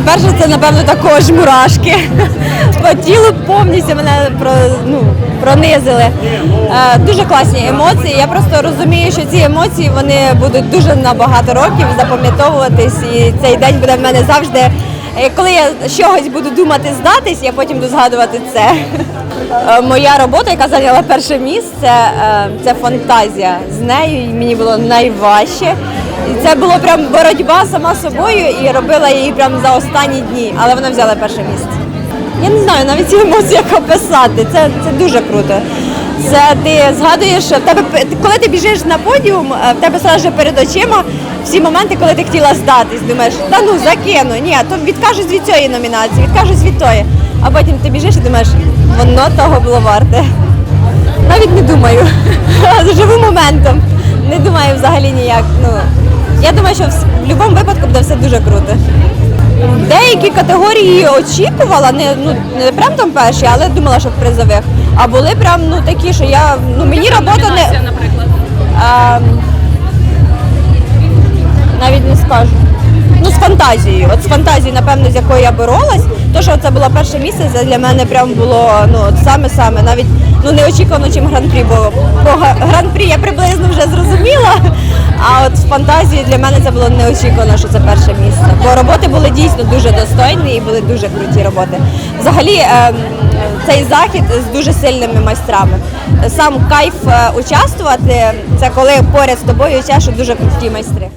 Саме перше, це напевно також мурашки. По тілу повністю мене про, ну, пронизили. Е, дуже класні емоції. Я просто розумію, що ці емоції вони будуть дуже на багато років запам'ятовуватись, і цей день буде в мене завжди. Е, Коли я чогось буду думати здатись, я потім буду згадувати це. Е, Моя робота, яка зайняла перше місце, це фантазія. З нею мені було найважче. І це було прям боротьба сама собою і робила її прям за останні дні, але вона взяла перше місце. Я не знаю навіть ці емоції, як описати. Це, це дуже круто. Це ти згадуєш, в тебе коли ти біжиш на подіум, е, в тебе одразу перед очима всі моменти, коли ти хотіла здатись. Думаєш, та ну закину, ні, то відкажусь від цієї номінації, відкажусь від тої. А потім ти біжиш і думаєш, воно того було варте. Навіть не думаю. Живу моментом. Не думаю взагалі ніяк. Ну, я думаю, що в будь-якому випадку буде все дуже круто. Деякі категорії очікувала, не, ну, не прям там перші, але думала, що в призових. А були прям ну, такі, що я, ну, мені робота не... наприклад. А, навіть не скажу. Ну, з фантазією. От з фантазією, напевно, з якою я боролась, то, що це було перше місце, це для мене прям було ну, саме-саме. Навіть ну, неочікувано, чим гран-прі, бо по гран-прі я приблизно вже зрозуміла. Фантазією для мене це було неочікувано, що це перше місце. Бо роботи були дійсно дуже достойні і були дуже круті роботи. Взагалі, ем, цей захід з дуже сильними майстрами. Сам кайф е, участвувати, це коли поряд з тобою чашу дуже круті майстри.